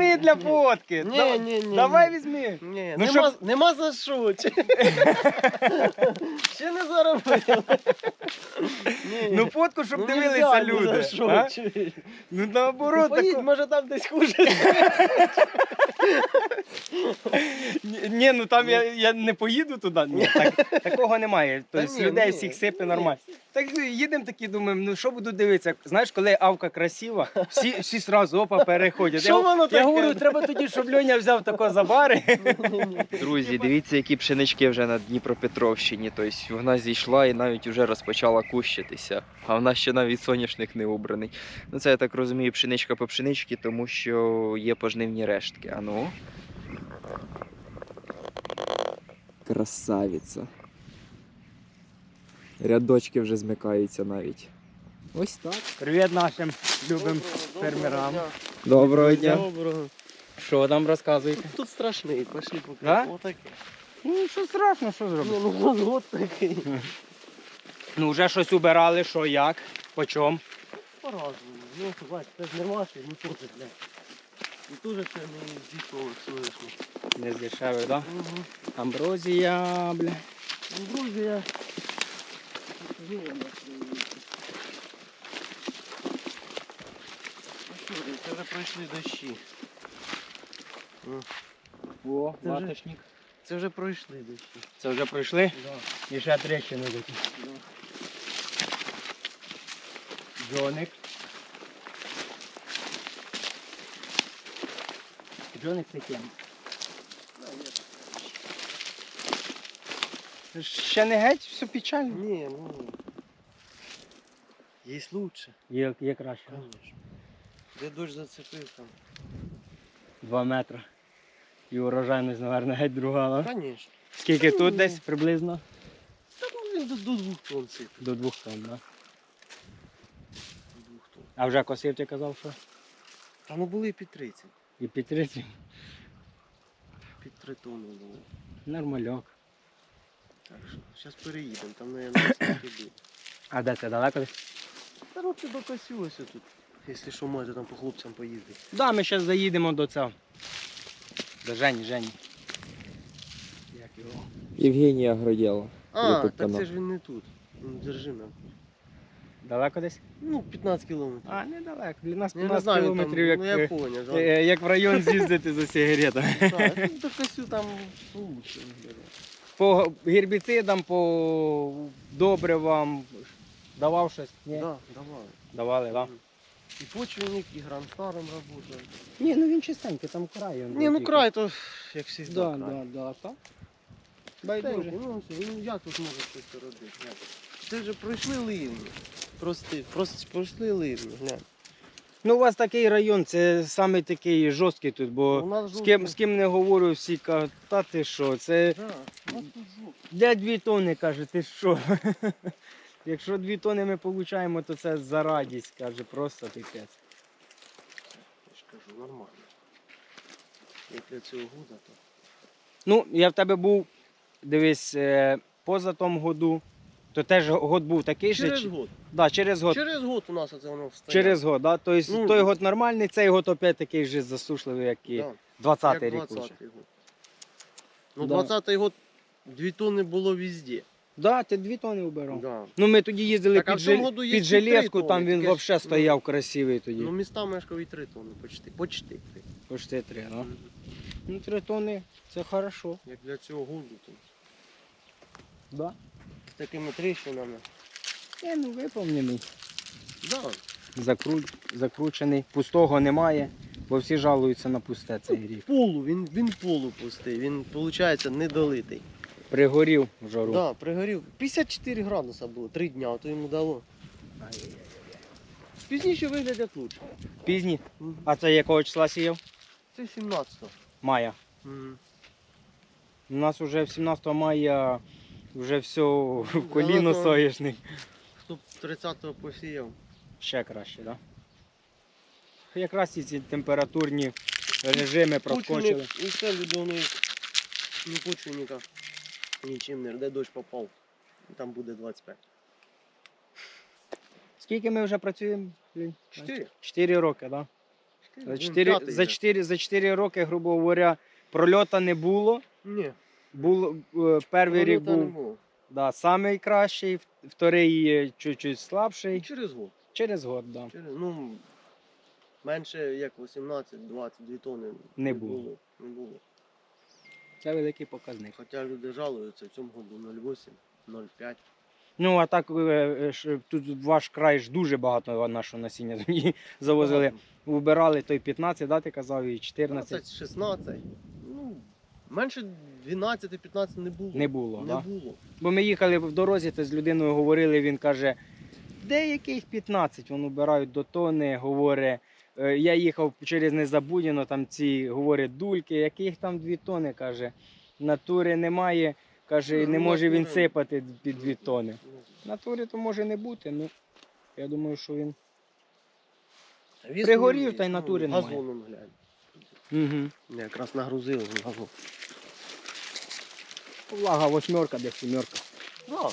Візьми для фотки. Ні, ні, ні, Давай візьми. Ні, Ну, нема, нема за що. Ще не заробили. Ні. Ну фотку, щоб Ну, дивилися нельзя ні люди. за що, а? чуєш. Ну Ну, наоборот, поїдь, тако... може там десь хуже. Ні, ні, ну там я, я не поїду туди. Ні, так, такого немає. Та Тобто ні, людей ні, всіх сипе ні. нормально. Так ну, їдемо такі, думаємо, ну що буду дивитися? Знаєш, коли авка красива, всі, всі сразу опа переходять. Що воно я таке? Говорю, треба тоді, щоб Льоня взяв тако за бари. Друзі, дивіться, які пшенички вже на Дніпропетровщині. Тобто вона зійшла і навіть вже розпочала кущитися. А в нас ще навіть соняшник не убраний. Ну це я так розумію, пшеничка по пшеничці, тому що є пожнивні рештки. А ну. Красавиця. Рядочки вже змикаються навіть. Ось так. Привіт нашим любим фермерам. Доброго дня. Доброго. Що там розказуєте? Тут страшний, пошли поки. Да? Отаке. Ну, що страшно, що зробити? ну мозгот такий. Ну, вже щось убирали, що як, по чому. По-разному. Ну, бач, це ж не ваше, ну теж, блядь. І теж це не дійсно соняшник. Не з дешевих, так? Угу. Амброзія, бля. Друзі, Це вже пройшли дощі. О, Це вже-. Це вже пройшли дощі. Це вже пройшли? Да. І ще трещини такі. Да. Джоник. Джоник це тема. Ще не геть, все печально. Ні, ну. Є лучше, Є, є краще. звісно. Де дощ зацепив там. Два метри. І урожайність, мабуть, геть друга. Звісно. Скільки тут десь приблизно? Та ну до, до двох тонн сипить. До двох тонн, да? До двох тонн. А вже косив ти казав, що? Та ну були і під 30. І під 30. Під 3 тонни було. Нормальок. Так що, зараз переїдемо, там, наверное, піду. А де це далеко? десь? Та руки докосилося тут. Якщо що, може там по хлопцям поїздити. Да, ми зараз заїдемо до цього. До Жені, Жені. Як його? Євгенія Гродєла. А, YouTube так канал. це ж він не тут. Ну, держи нам. Далеко десь? Ну, 15 кілометрів. А, недалеко. Для нас Ну, я не 15 знаю, він там, кілометрів, як, ну я е, поняв. да. е, як в район з'їздити за сигаретами. Так, ну, докосю там лучше. По гербіцидам, по добривам давав щось? Ні? Да, давай. Давали, так? І почвенник, і гранстаром работає. Ні, ну він чистенький, там край. він Ні, ну край то, як завжди, Да, край. да, да, так. Байдуже. Ну, все, ну як тут може щось робити? Глянь. Це вже пройшли ливні. Прости, просто пройшли ливні, глянь. Ну, у вас такий район, це саме такий жорсткий тут, бо нас з ким, жовтий- з ким не говорю, всі кажуть, та ти що, це Да, у нас тут жовтий. Де дві тони, каже, ти що? Якщо дві тони ми отримуємо, то це за радість, каже, просто піпець. Я ж кажу, нормально. Як для цього года, то. Ну, я в тебе був, дивись, е, поза тому году, то теж год був такий же. Через чи- год. Да, через год. Через год у нас оце воно встає. Через год, да? Тобто Ну, той год нормальний, цей год опять такий же засушливий, як і Да, 20-й рік. 20-й год. Ну, Да. 20-й год 2 тонни було везде. Да, ти дві тони убирав. Да. Ну ми тоді їздили Так, а під, в цьому жел... году є під і три железку, там тони, він таке ж, взагалі ну. стояв красивий тоді. Ну, містами я ж кажу, і 3 тонни, почти. Почти 3. Почти три, ну. Ну, три тони, це хорошо. Як для цього году, то Да. з такими тріщинами. Я ну виповнений. Да. Закру... закручений, пустого немає, бо всі жалуються на пусте цей рік. Полу, він, він полу пустий, він, виходить, недолитий. Пригорів в жару. Да, пригорів. 54 градуса було, 3 дня, а то йому дало. Пізніше виглядять лучше. Пізні. Мгм. А це якого числа сіяв? Це 17-го. Мая. Мгм. У нас вже 17 мая вже все в коліно Ну, соєшник. Хто 30-го посіяв. Ще краще, так? Да? Якраз ці ці температурні режими проскочили. Почвенник, і все людоний, ні почвенника, нічим не, де дощ попав. Там буде 25. Скільки ми вже працюємо? Чотири. Чотири роки, так? Да? За 4, п'ятий за, 4, за 4 роки, грубо говоря, прольота не було. Ні, Було, е, перший рік прольота не був було. да, самий кращий, вторий чуть-чуть слабший. через год. Через год, да. Через, ну, менше як 18-22 тонни Не було. Не було. Це великий показник. Хоча люди жалуються, в цьому году 0,8, 0,5. Ну, а так е, е, тут ваш край ж дуже багато нашого насіння завозили. Багато. Вибирали той 15, да, ти казав, і 14 15, 16. Ну, менше 12-15 не було. не було. Не да? було. Бо ми їхали в дорозі, то з людиною говорили, він каже, де яких 15? Вони вбирають до тони, говорить. «Е, Я їхав через Незабудіно, там ці говорить дульки, яких там 2 тони, каже. Натури немає, каже, не Ну, може він сипати під 2 тони. Ну, Натурі то може не бути, ну я думаю, що він. Пригорів, та й ну, натури немає. Газоном глянь. Угу. Якраз нагрузили газон. Влага восьмерка, десь сімерка. Да.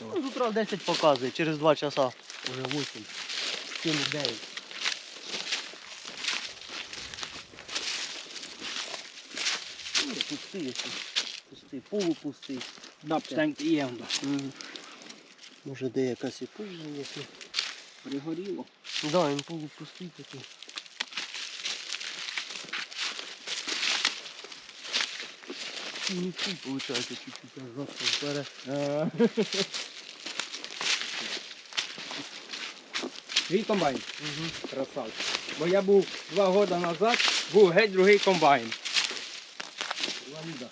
Ну, з утра 10 показує, через 2 часа вже 8. 7 9. Ну, пустий, якщо. пустий, полупустий. Да, пустенький є. Да. Може де якась і пужа є. Пригоріло. Да, він полупустий такий. Тут, получается, чуть-чуть аж жовтко вперед. Твій комбайн. Угу. Красавчик. Бо я був два роки назад, був геть другий комбайн. Лавіда.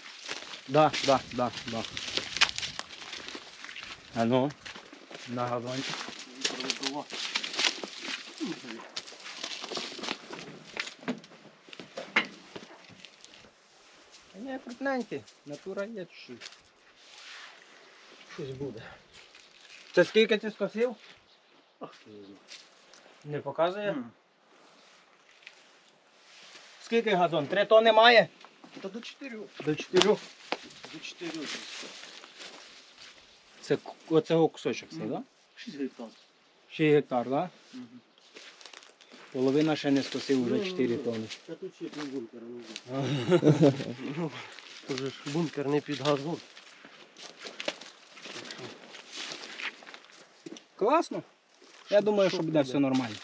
Да, да, да, да. А ну, на газончик. Ні, крупненький, натура є чуть. Щось буде. Це скільки ти скосив? Ах, ти не знаю. Не показує. Скільки газон? Три тони має? Та до 4. До чотирьох. До 4. Це оцього кусочок, це, Мгм. да? 6 гектар. 6 гектар, да? Половина ще не скосив, вже Ну, 4 ну, тони. Та тут ще буде. Ну, Тоже ж бункер не під газон. Класно. Я думаю, що буде? все нормально.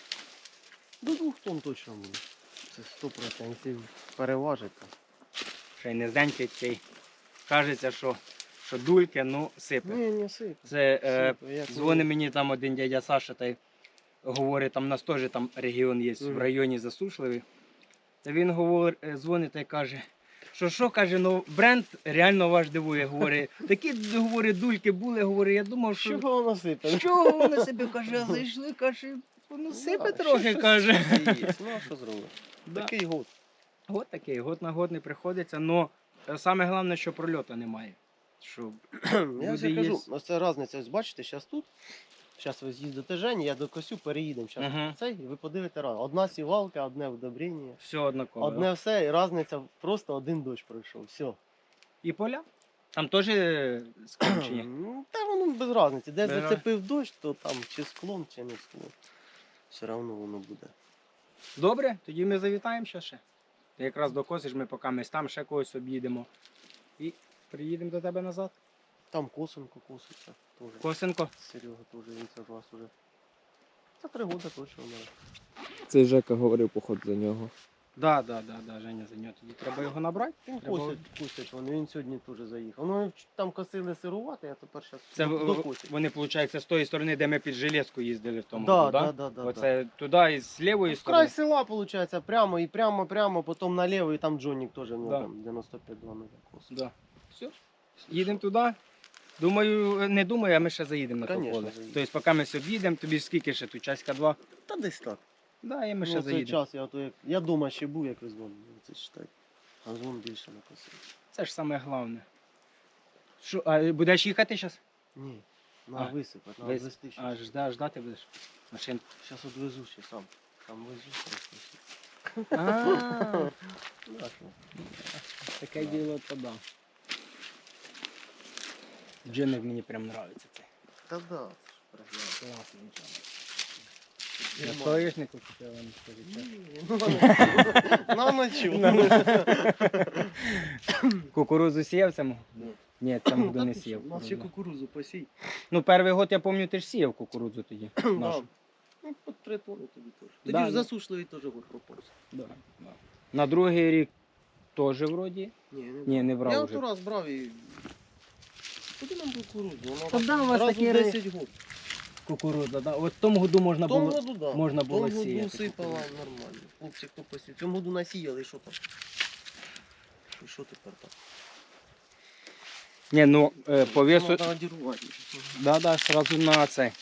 До двох тонн точно буде. Це 100% переважить. Там. Ще й не зденький такий. Кажеться, що, що дульки, ну сипе. Ні, не сипе. Це е, Сипе, мені там один дядя Саша та й говорить, там у нас теж там регіон є в районі засушливий. Та він говорить, е, дзвонить та й каже, що що каже, ну бренд реально ваш дивує. Говорить, такі говорить, дульки були, говорить, я думав, що Чого воно сипе? чого вони себе каже, зайшли, каже, воно сипе Да, трохи, каже. Ну а що зробити? Да. Такий год. Год такий, год на год не приходиться, але саме головне, що прольоту немає. Що Я вже кажу, є. ось це різниця. Ось бачите, зараз тут. Зараз ви з'їздите Жені, я до Косю переїдемо. Зараз Мгм. цей, і ви подивите раз. Одна сівалка, одне удобрення. все однаково. Одне все, і різниця просто один дощ пройшов. Все. І поля? Там теж скручені. Ну, Та воно без різниці. Де Без зацепив дощ, то там чи склон, чи не склон. Все одно воно буде. Добре, тоді ми завітаємо ще ще. Ти якраз докосиш, ми поки ми там ще когось об'їдемо. І приїдемо до тебе назад. Там косинко коситься. Тоже. Косенко. Серега теж він це ж вас уже. Та три роки точно у мене. Цей Жека говорив, поход за нього. Да, да, да, да, Женя за нього. Тоді треба його набрати. Він Треба- косить, косить вони, він сьогодні теж заїхав. Ну там косили сирувати, а тепер зараз Це в- докосить. вони, виходить, з тої сторони, де ми під железку їздили в тому. Да, году, да, да? да, да, Оце туди і з лівої Ну, сторони. край села, виходить, прямо і прямо, прямо, потім наліво, і там Джонік теж, ну Да. там 95 2 метра косить. Да. Все. Їдемо туди. Думаю, не думаю, а ми ще заїдемо на Конечно, поле. заїдемо. Тобто, поки ми все об'їдемо, тобі ж скільки ще тут, часька два. Та десь так. Да, і ми ну, ще цей заїдемо. час я, то, як, я дома ще був, як ви дзвонили, це читай. Газон більше накосив. Це ж саме головне. Що, а будеш їхати зараз? Ні, на А, висипати, на вис- вести ще. А жда, ждати будеш? Машин. Зараз одвезу ще сам. Там везу просто. ще. А, Ну, а що? таке діло то да. Джинник мені прям нравиться цей. Та да, це ж. Класний джинник. На соняшнику купив, вам скажу чесно. Ні, ну, На ночу. Кукурузу сіяв цьому? Да. Ні, цьому Ну, не сіяв. У нас ще кукурузу посій. Ну, перший год, я пам'ятаю, ти ж сіяв кукурудзу тоді. Нашу. Ну, по три тони тобі теж. Тоді ж засушливий теж год пропав. Да. На другий рік теж вроді. Ні, не Ні, не брав Я вже. от раз брав і. Куди нам кукурудзу? Вона Та да, у вас разу такі ри- 10 год. Кукурудза, да. От в тому году можна В тому було. году, да. можна В було тому году сіяти сипала кукурудзу. нормально. Хлопці, хто посів. В цьому году насіяли, і що там? І що тепер так? Ні, ну е, по весу. Треба надірувати. Да, да, сразу на це.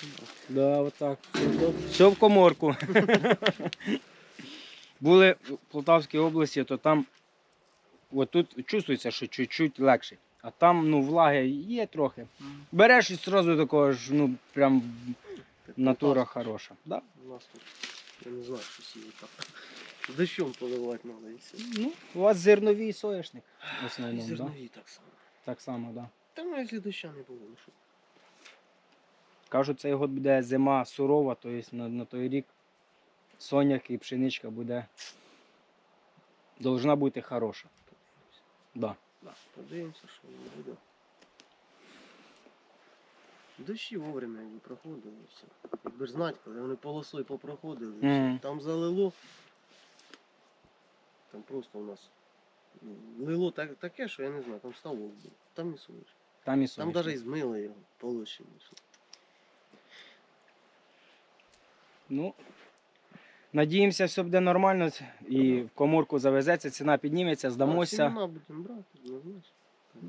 Сім'яти. Да, отак. Все в коморку. Були в Полтавській області, то там от тут чувствується, що чуть-чуть легше. А там ну, влаги є трохи. Береш і одразу такого ж, ну прям натура хороша. Да? У нас тут, я не знаю, що сіяти так. Дощом поливати треба і все. Ну, у вас зерновий соняшник в І основному, да? зернові так само. так само, да. Та ну, якщо доща не було, ну що? Кажуть, цей год буде зима сурова, то є на, на той рік соняк і пшеничка буде должна бути хороша. Да. Подивимося, що воно буде. Дощі вовремя якби проходили і все. Якби ж знати, коли вони полосою попроходили, і все. Мгм. там залило. Там просто у нас ну, лило так, таке, що я не знаю, там ставок був. Там і суміш. Там і Там соняшник. навіть і змили його полощені. Ну, надіємося, все буде нормально і в коморку завезеться, ціна підніметься, здамося. Сімена будемо брати, ну знаєш.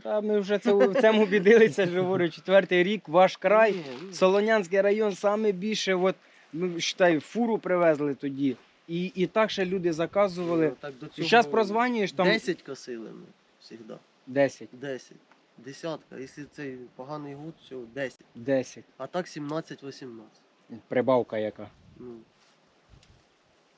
Та ми вже це, в цьому убідилися, ж говорю, четвертий рік, ваш край. Солонянський район саме більше, от, ну, считай, фуру привезли тоді. І, і так ще люди заказували. Ну, так до цього Зараз прозванюєш там 10 косили ми завжди. 10, 10. Десятка. Якщо цей поганий год, все, 10. 10. А так 17-18. Прибавка яка. Ну,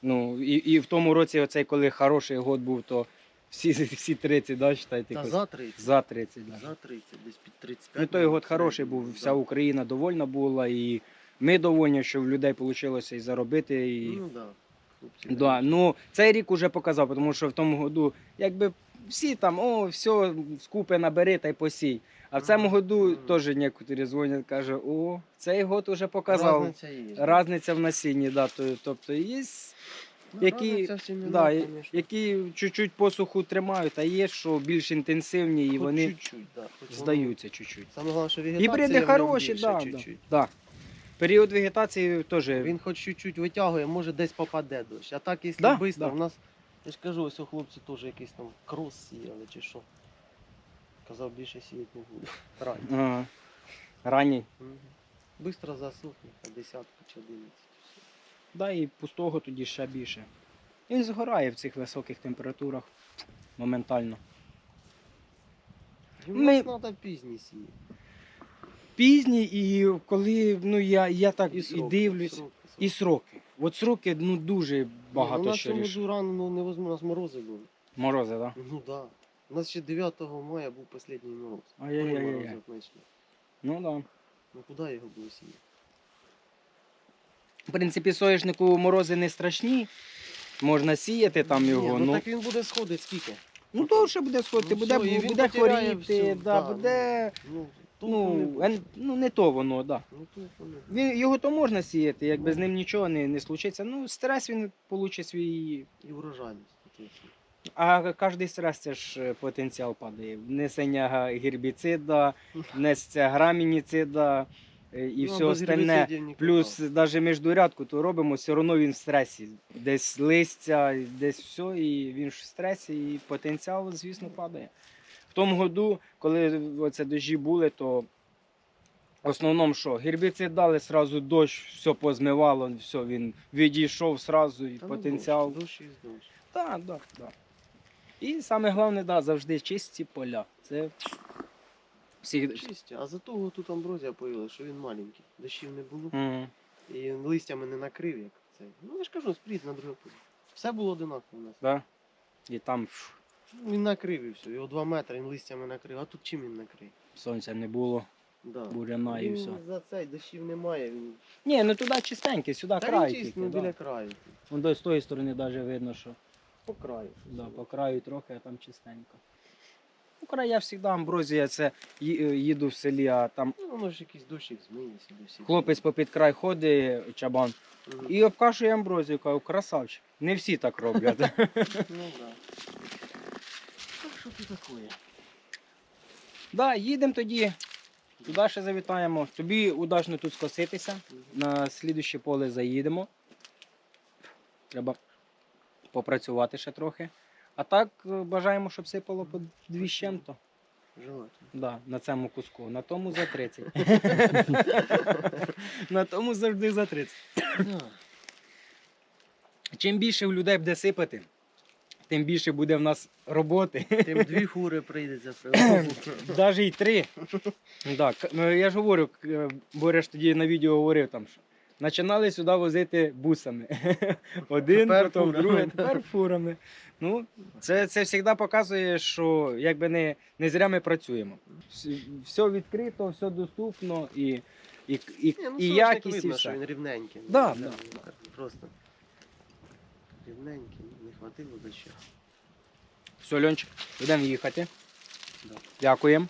Ну, і, і в тому році, оцей, коли хороший год був, то всі, всі 30, да, считайте, та за 30. за 30. Да. За 30, десь під 35. Ну, той год хороший був, вся Україна довольна була, і ми довольні, що в людей вийшло і заробити. І... Ну, да. Да, ну цей рік уже показав, тому що в тому году, якби всі там, о, все, скупи набери та й посій. А в цьому году теж некоторі дзвонять, каже, о, цей год уже показав. Разниця є. Разниця в насінні, да, то, тобто є, Ну, які- разниця в да, і- конечно. які чуть-чуть посуху тримають, а є, що більш інтенсивні і Хоч вони чуть-чуть, да. хоч воно- здаються чуть-чуть. Саме головне, що вегетація Гібриди ньому хороші, більше да, да, чуть-чуть. да. Період вегетації теж. Він хоч чуть-чуть витягує, може десь попаде дощ. А так, якщо Да, швидко, да. у нас, я ж кажу, ось у хлопці теж якийсь там крос сіяли чи що. Казав, більше сіяти не буду. Рань. Ага. Ранній. Бистро засохне, а десятку чи одинадцять. Да, і пустого тоді ще більше. Він згорає в цих високих температурах моментально. У Ми- нас треба пізні сіяти. Пізній, і коли ну, я, я так і, сроки, дивлюсь. сроки, І сроки. сроки. От сроки ну, дуже Ні, багато ну, що У рішить. цьому рано ну, невозможно, у нас морози були. Морози, так? Да? Ну да. У нас ще 9 мая був останній мороз. Ай-яй-яй-яй. Морози от. Ну так. Да. Ну куди його було сіяти? В принципі, соняшнику морози не страшні. Можна сіяти там Ні, його. ну, Ну, так він буде сходити скільки? ну то ще буде сходити, Ну, буде, і буде хворіти, всю, да, да, буде. Ну, не Ну, ен- ну не то воно, так. Да. Ну, не. Він, його то можна сіяти, якби з ним нічого не, не случиться. Ну, стрес він получить свій. І врожайність. А кожен стрес це ж е, потенціал падає. Внесення гербіцида, внесення грамініцида е, і Ну, все остальне. Плюс навіть міждурядку то робимо, все одно він в стресі. Десь листя, десь все, і він ж в стресі, і потенціал, звісно, падає. Тому году, коли оце дощі були, то в основному що? Гербіцид дали, сразу дощ, все позмивало, все, він відійшов сразу, і Та ну, потенціал. Дощ, дощ і дощ. Так, так, так. І саме головне, да, завжди чисті поля. Це всі. Чисті. А за того тут амброзія появилася, що він маленький. Дощів не було. Мгм. І листями не накрив, як цей. Ну я ж кажу, спліт на друге поле. Все було одинаково у нас. Да? І там фу, Ну, Він накрив і все. Його 2 метри, він листями накрив. А тут чим він накрив? сонця не було. Да. буряна і Він все. За цей дощів немає. Він... Ні, ну туди чистенький, сюди Та край він тільки. ну, да. біля краю. Вон до- з тої сторони навіть видно, що По краю. да, по краю трохи, а там чистенько. Ну, край я завжди амброзія, це ї- е, їду в селі, а там Ну, воно ж якийсь дощик змиється досі. хлопець попід край ходить, чабан, Мгм. і обкашує амброзію, кажу, красавчик. Не всі так роблять. Ну да. Так що такое? Да, їдемо тоді. Туди ще завітаємо. Тобі удачно тут скоситися. На слідуще поле заїдемо. Треба попрацювати ще трохи. А так е, бажаємо, щоб сипало по дві з чим-то. Желательно. Да, на цьому куску. На тому за 30. на тому завжди за 30. Чим більше в людей буде сипати, тим більше буде в нас роботи. Тим дві фури прийдеться. Навіть і три. Да, к- ну, я ж говорю, е, Боря ж тоді на відео говорив там, що починали сюди возити бусами. Один, Тепер потім фурами. другий, тепер фурами. Ну, це, це завжди показує, що якби не, не зря ми працюємо. Все відкрито, все доступно і, і, і, ну, і якість, і видно, що він рівненький. Да, да, Просто рівненький, хватило дощу. Все, Льончик, будемо їхати. Да. Дякуємо.